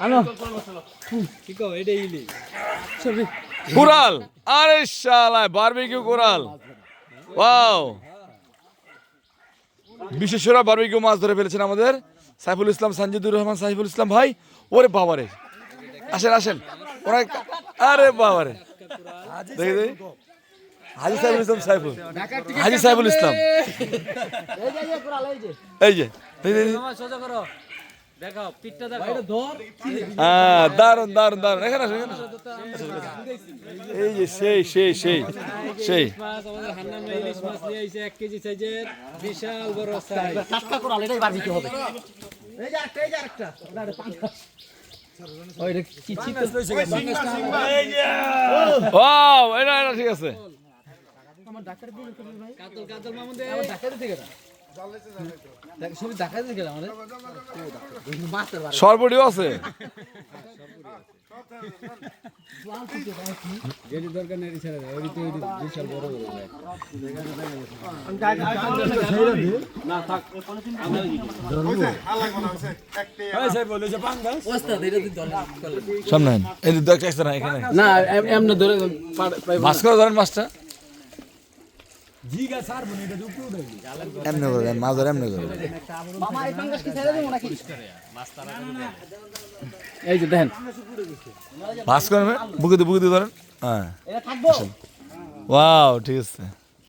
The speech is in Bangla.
আনো কোরাল আরে শালায় বারবিকিউ কোরাল ওয়াও বিশেষরা বারবিকিউ মাছ ধরে ফেলেছেন আমাদের সাইফুল ইসলাম সঞ্জিদুর রহমান সাইফুল ইসলাম ভাই ওরে বাবারে আসেন আসেন ওরা আরে বাবারে দেখি দেখি হাজি সাইফুল ইসলাম সাইফুল হাজি সাইফুল ইসলাম এই যে এই যে দেখাও হ্যাঁ দারুণ দারুণ দারুণ এখানে আসো এখানে এই যে সেই সেই সেই সেই। মাছ আমাদের হান্নান ভাই ইলিশ মাছ নিয়ে আইছে এক কেজি সাইজের বিশাল বড় সাইজ। টাটকা বারবিকিউ হবে। এই যে আরেকটা এই যে আরেকটা। ওটা ঠিক আছে। আমার ডাক্তার দিয়ে ভাই কাতল কাতল মামুন দে। আমার ডাক্তার থেকে না সরবটিও আছে যেটি দরকার নেই ছেড়ে দাও ওই তো বিশাল বড় বড় ভাই ওস্তাদ এটা তুই ধর সামনে এই যে না এখানে। না এমনি ধরে মাছ করে ধরেন মাছটা। এমনি করে মাছ ধরে এমনি করে। মামা এই পাঙ্গাস কি ছেড়ে দেবো নাকি? এই যে দেখেন। মাছ করে বুকে দিয়ে বুকে দিয়ে ধরেন। হ্যাঁ এটা থাকব? ওয়াও ঠিক আছে।